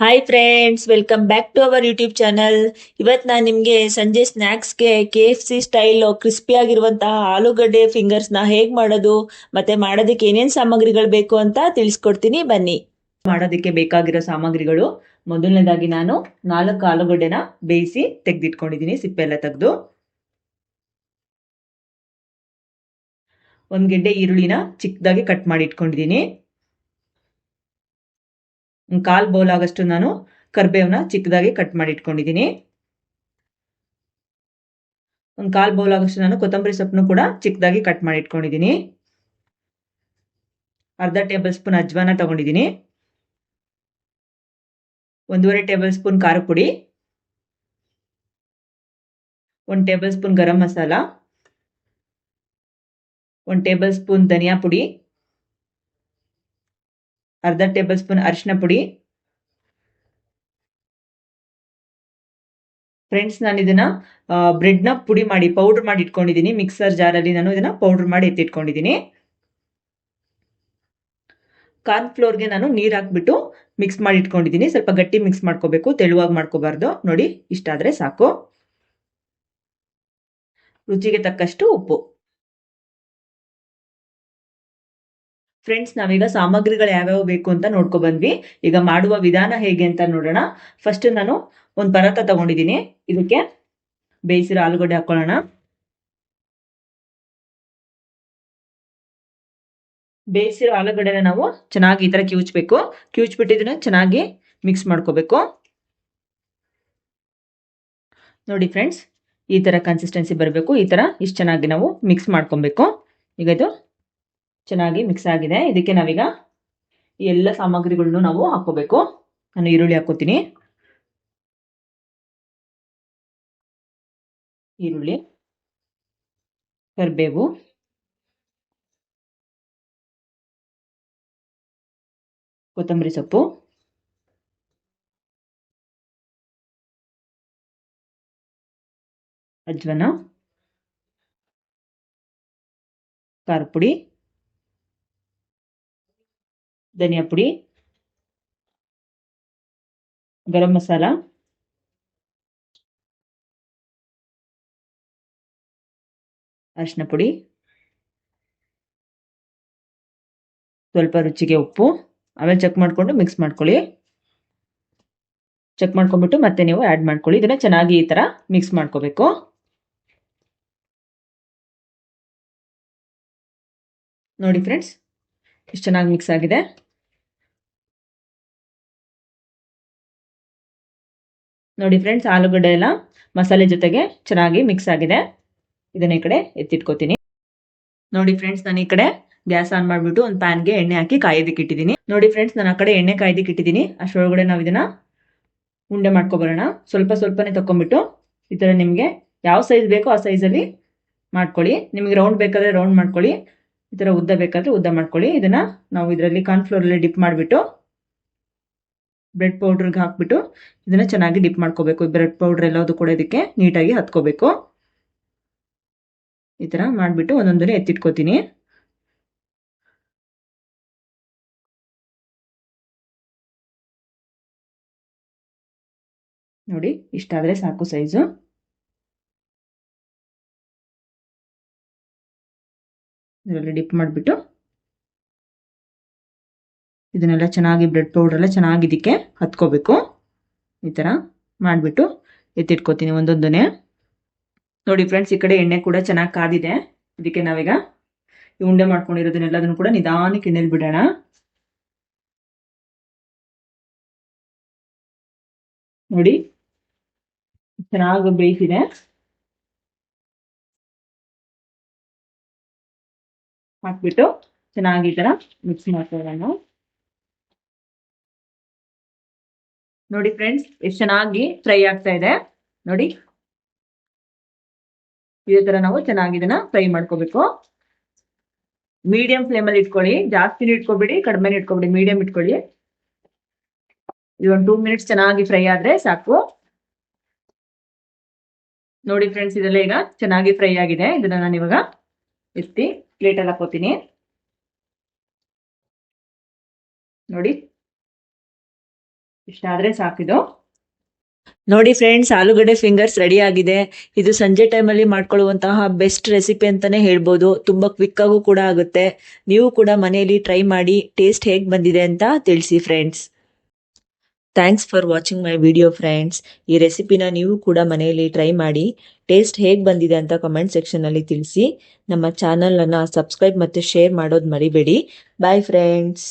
Hi friends welcome back to our YouTube channel ಇವತ್ತು ನಾನು ನಿಮಗೆ ಸಂಜೆ ಸ್ನ್ಯಾಕ್ಸ್ಗೆ K F C style crispy ಆಗಿರುವಂತಹ ಆಲೂಗಡ್ಡೆ ಫಿಂಗರ್ಸ್ನ ಹೇಗೆ ಮಾಡೋದು, ಮತ್ತೆ ಮಾಡೋದಕ್ಕೆ ಏನೇನು ಸಾಮಗ್ರಿಗಳು ಬೇಕು ಅಂತ ತಿಳಿಸ್ಕೊಡ್ತೀನಿ. ಬನ್ನಿ. ಮಾಡೋದಕ್ಕೆ ಬೇಕಾಗಿರೋ ಸಾಮಗ್ರಿಗಳು, ಮೊದಲನೇದಾಗಿ ನಾನು ನಾಲ್ಕು ಆಲೂಗಡ್ಡೆನ ಬೇಯಿಸಿ ತೆಗೆದಿಟ್ಕೊಂಡಿದ್ದೀನಿ ಸಿಪ್ಪೆ ಎಲ್ಲ ತೆಗೆದು. ಒಂದು ಗೆಡ್ಡೆ ಈರುಳ್ಳಿನ ಚಿಕ್ಕದಾಗಿ ಕಟ್ ಮಾಡಿ ಇಟ್ಕೊಂಡಿದ್ದೀನಿ. ಕಾಲು ಬೌಲ್ ಆಗಷ್ಟು ನಾನು ಕರ್ಬೇವನ್ನ ಚಿಕ್ಕದಾಗಿ ಕಟ್ ಮಾಡಿ ಇಟ್ಕೊಂಡಿದ್ದೀನಿ. ಒಂದು ಕಾಲು ಬೌಲ್ ಆಗಷ್ಟು ನಾನು ಕೊತ್ತಂಬರಿ ಸೊಪ್ಪನ್ನು ಕೂಡ ಚಿಕ್ಕದಾಗಿ ಕಟ್ ಮಾಡಿ ಇಟ್ಕೊಂಡಿದ್ದೀನಿ. ಅರ್ಧ ಟೇಬಲ್ ಸ್ಪೂನ್ ಅಜ್ವಾನ ತಗೊಂಡಿದ್ದೀನಿ. ಒಂದೂವರೆ ಟೇಬಲ್ ಸ್ಪೂನ್ ಖಾರ ಪುಡಿ. ಒಂದು ಟೇಬಲ್ ಸ್ಪೂನ್ ಗರಂ ಮಸಾಲ. ಒಂದು ಟೇಬಲ್ ಸ್ಪೂನ್ ಧನಿಯಾ ಪುಡಿ. ಅರ್ಧ ಟೇಬಲ್ ಸ್ಪೂನ್ ಅರಿಶಿನ ಪುಡಿ. ಫ್ರೆಂಡ್ಸ್ ನಾನು ಇದನ್ನ ಬ್ರೆಡ್ನ ಪುಡಿ ಮಾಡಿ, ಪೌಡರ್ ಮಾಡಿ ಇಟ್ಕೊಂಡಿದ್ದೀನಿ. ಮಿಕ್ಸರ್ ಜಾರಲ್ಲಿ ನಾನು ಇದನ್ನ ಪೌಡರ್ ಮಾಡಿ ಎತ್ತಿಟ್ಕೊಂಡಿದ್ದೀನಿ. ಕಾರ್ನ್ ಫ್ಲೋರ್ಗೆ ನಾನು ನೀರು ಹಾಕ್ಬಿಟ್ಟು ಮಿಕ್ಸ್ ಮಾಡಿ ಇಟ್ಕೊಂಡಿದ್ದೀನಿ. ಸ್ವಲ್ಪ ಗಟ್ಟಿ ಮಿಕ್ಸ್ ಮಾಡ್ಕೋಬೇಕು. ತೆಳುವಾಗಿ ಮಾಡ್ಕೋಬಾರ್ದು. ನೋಡಿ, ಇಷ್ಟಾದರೆ ಸಾಕು. ರುಚಿಗೆ ತಕ್ಕಷ್ಟು ಉಪ್ಪು. ಫ್ರೆಂಡ್ಸ್ ನಾವೀಗ ಸಾಮಗ್ರಿಗಳು ಯಾವ್ಯಾವ ಬೇಕು ಅಂತ ನೋಡ್ಕೊ ಬಂದ್ವಿ. ಈಗ ಮಾಡುವ ವಿಧಾನ ಹೇಗೆ ಅಂತ ನೋಡೋಣ. ಫಸ್ಟ್ ನಾನು ಒಂದು ಪರಾತ ತಗೊಂಡಿದ್ದೀನಿ ಇದಕ್ಕೆ ಬೇಯಿಸಿರೋ ಆಲೂಗಡ್ಡೆ ಹಾಕೊಳ್ಳೋಣ. ಬೇಯಿಸಿರೋ ಆಲೂಗಡ್ಡೆನ ನಾವು ಚೆನ್ನಾಗಿ ಈ ತರ ಕಿವುಚ್ಬೇಕು. ಕಿವುಚ್ಬಿಟ್ಟಿದ್ರೆ ಚೆನ್ನಾಗಿ ಮಿಕ್ಸ್ ಮಾಡ್ಕೋಬೇಕು. ನೋಡಿ ಫ್ರೆಂಡ್ಸ್ ಈ ತರ ಕನ್ಸಿಸ್ಟೆನ್ಸಿ ಬರಬೇಕು. ಈ ತರ ಇಷ್ಟು ಚೆನ್ನಾಗಿ ನಾವು ಮಿಕ್ಸ್ ಮಾಡ್ಕೊಬೇಕು. ಈಗ ಇದು ಚೆನ್ನಾಗಿ ಮಿಕ್ಸ್ ಆಗಿದೆ. ಇದಕ್ಕೆ ನಾವೀಗ ಈ ಎಲ್ಲ ಸಾಮಗ್ರಿಗಳನ್ನು ನಾವು ಹಾಕೋಬೇಕು ನಾನು ಈರುಳ್ಳಿ ಹಾಕೋತೀನಿ ಈರುಳ್ಳಿ, ಕರಿಬೇವು, ಕೊತ್ತಂಬರಿ ಸೊಪ್ಪು, ಅಜ್ವನ, ಖಾರ ಪುಡಿ ಧನಿಯಾ ಪುಡಿ, ಗರಂ ಮಸಾಲ, ಅರಿಶಿನ ಪುಡಿ, ಸ್ವಲ್ಪ ರುಚಿಗೆ ಉಪ್ಪು, ಆಮೇಲೆ ಚೆಕ್ ಮಾಡಿಕೊಂಡು ಮಿಕ್ಸ್ ಮಾಡ್ಕೊಳ್ಳಿ. ಚೆಕ್ ಮಾಡ್ಕೊಂಡ್ಬಿಟ್ಟು ಮತ್ತೆ ನೀವು ಆ್ಯಡ್ ಮಾಡ್ಕೊಳ್ಳಿ. ಇದನ್ನ ಚೆನ್ನಾಗಿ ಈ ಥರ ಮಿಕ್ಸ್ ಮಾಡ್ಕೋಬೇಕು. ನೋಡಿ ಫ್ರೆಂಡ್ಸ್ ಇಷ್ಟು ಚೆನ್ನಾಗಿ ಮಿಕ್ಸ್ ಆಗಿದೆ. ನೋಡಿ ಫ್ರೆಂಡ್ಸ್ ಆಲೂಗಡ್ಡೆ ಎಲ್ಲ ಮಸಾಲೆ ಜೊತೆಗೆ ಚೆನ್ನಾಗಿ ಮಿಕ್ಸ್ ಆಗಿದೆ. ಇದನ್ನ ಈ ಕಡೆ ಎತ್ತಿಟ್ಕೋತೀನಿ. ನೋಡಿ ಫ್ರೆಂಡ್ಸ್ ನಾನು ಈ ಕಡೆ ಗ್ಯಾಸ್ ಆನ್ ಮಾಡಿಬಿಟ್ಟು ಒಂದು ಪ್ಯಾನ್ಗೆ ಎಣ್ಣೆ ಹಾಕಿ ಕಾಯೋದಕ್ಕೆ ಇಟ್ಟಿದ್ದೀನಿ. ನೋಡಿ ಫ್ರೆಂಡ್ಸ್ ನಾನು ಆ ಕಡೆ ಎಣ್ಣೆ ಕಾಯ್ದಕ್ಕೆ ಇಟ್ಟಿದ್ದೀನಿ. ಅಷ್ಟರೊಳಗಡೆ ನಾವು ಇದನ್ನ ಉಂಡೆ ಮಾಡ್ಕೊಬರೋಣ. ಸ್ವಲ್ಪ ಸ್ವಲ್ಪನೇ ತಕೊಂಡ್ಬಿಟ್ಟು ಈ ಥರ ನಿಮಗೆ ಯಾವ ಸೈಜ್ ಬೇಕೋ ಆ ಸೈಜಲ್ಲಿ ಮಾಡ್ಕೊಳ್ಳಿ. ನಿಮಗೆ ರೌಂಡ್ ಬೇಕಾದರೆ ರೌಂಡ್ ಮಾಡ್ಕೊಳ್ಳಿ. ಈ ಥರ ಉದ್ದ ಬೇಕಾದರೆ ಉದ್ದ ಮಾಡ್ಕೊಳ್ಳಿ. ಇದನ್ನ ನಾವು ಇದರಲ್ಲಿ ಕಾರ್ನ್ಫ್ಲೋರಲ್ಲಿ ಡಿಪ್ ಮಾಡಿಬಿಟ್ಟು ಬ್ರೆಡ್ ಪೌಡ್ರಿಗೆ ಹಾಕ್ಬಿಟ್ಟು ಇದನ್ನ ಚೆನ್ನಾಗಿ ಡಿಪ್ ಮಾಡ್ಕೋಬೇಕು. ಬ್ರೆಡ್ ಪೌಡ್ರ್ ಎಲ್ಲದು ಕೂಡ ಇದಕ್ಕೆ ನೀಟಾಗಿ ಹತ್ಕೋಬೇಕು. ಈ ಥರ ಮಾಡಿಬಿಟ್ಟು ಒಂದೊಂದನ್ನೇ ಎತ್ತಿಟ್ಕೋತೀನಿ. ನೋಡಿ ಇಷ್ಟಾದರೆ ಸಾಕು ಸೈಜು ಇದರಲ್ಲಿ ಡಿಪ್ ಮಾಡಿಬಿಟ್ಟು ಇದನ್ನೆಲ್ಲ ಚೆನ್ನಾಗಿ ಬ್ರೆಡ್ ಪೌಡರ್ ಎಲ್ಲ ಚೆನ್ನಾಗಿ ಇದಕ್ಕೆ ಹತ್ಕೋಬೇಕು. ಈ ಥರ ಮಾಡಿಬಿಟ್ಟು ಎತ್ತಿಟ್ಕೋತೀನಿ ಒಂದೊಂದನ್ನೇ. ನೋಡಿ ಫ್ರೆಂಡ್ಸ್ ಈ ಕಡೆ ಎಣ್ಣೆ ಕೂಡ ಚೆನ್ನಾಗಿ ಕಾದಿದೆ. ಇದಕ್ಕೆ ನಾವೀಗ ಈ ಉಂಡೆ ಮಾಡ್ಕೊಂಡಿರೋದನ್ನೆಲ್ಲದನ್ನು ಕೂಡ ನಿಧಾನಕ್ಕೆ ಎಣ್ಣೆಲಿ ಬಿಡೋಣ. ನೋಡಿ, ಚೆನ್ನಾಗಿ ಬೇಯಿಸಿದೆ. ಹಾಕ್ಬಿಟ್ಟು ಚೆನ್ನಾಗಿ ಈ ಥರ ಮಿಕ್ಸ್ ಮಾಡ್ಕೊಳ್ಳೋಣ. ನೋಡಿ ಫ್ರೆಂಡ್ಸ್ ಎಷ್ಟು ಚೆನ್ನಾಗಿ ಫ್ರೈ ಆಗ್ತಾ ಇದೆ. ನೋಡಿ. ಇದೇ ತರ ನಾವು ಚೆನ್ನಾಗಿ ಇದನ್ನ ಫ್ರೈ ಮಾಡ್ಕೋಬೇಕು. ಮೀಡಿಯಂ ಫ್ಲೇಮಲ್ಲಿ ಇಟ್ಕೊಳ್ಳಿ. ಜಾಸ್ತಿನೂ ಇಟ್ಕೋಬೇಡಿ ಕಡಿಮೆ ಇಟ್ಕೊಬೇಡಿ ಮೀಡಿಯಂ ಇಟ್ಕೊಳ್ಳಿ. ಇದೊಂದು ಟೂ ಮಿನಿಟ್ಸ್ ಚೆನ್ನಾಗಿ ಫ್ರೈ ಆದ್ರೆ ಸಾಕು. ನೋಡಿ ಫ್ರೆಂಡ್ಸ್ ಇದೆಲ್ಲ ಈಗ ಚೆನ್ನಾಗಿ ಫ್ರೈ ಆಗಿದೆ. ಇದನ್ನ ನಾನು ಇವಾಗ ಎತ್ತಿ ಪ್ಲೇಟಲ್ಲಿ ಹಾಕೋತೀನಿ. ನೋಡಿ. ಇಷ್ಟಾದರೆ ಸಾಕಿದು. ನೋಡಿ ಫ್ರೆಂಡ್ಸ್ ಆಲೂಗಡ್ಡೆ ಫಿಂಗರ್ಸ್ ರೆಡಿ ಆಗಿದೆ. ಇದು ಸಂಜೆ ಟೈಮಲ್ಲಿ ಮಾಡ್ಕೊಳ್ಳುವಂತಹ ಬೆಸ್ಟ್ ರೆಸಿಪಿ ಅಂತಾನೆ ಹೇಳ್ಬೋದು. ತುಂಬ ಕ್ವಿಕ್ಕಾಗೂ ಕೂಡ ಆಗುತ್ತೆ. ನೀವು ಕೂಡ ಮನೆಯಲ್ಲಿ ಟ್ರೈ ಮಾಡಿ ಟೇಸ್ಟ್ ಹೇಗೆ ಬಂದಿದೆ ಅಂತ ತಿಳಿಸಿ friends thanks for watching my video friends ಈ ರೆಸಿಪಿನ ನೀವು ಕೂಡ ಮನೆಯಲ್ಲಿ ಟ್ರೈ ಮಾಡಿ ಟೇಸ್ಟ್ ಹೇಗೆ ಬಂದಿದೆ ಅಂತ ಕಮೆಂಟ್ ಸೆಕ್ಷನಲ್ಲಿ ತಿಳಿಸಿ. ನಮ್ಮ ಚಾನಲನ್ನು ಸಬ್ಸ್ಕ್ರೈಬ್ ಮತ್ತು ಶೇರ್ ಮಾಡೋದು ಮರಿಬೇಡಿ. Bye friends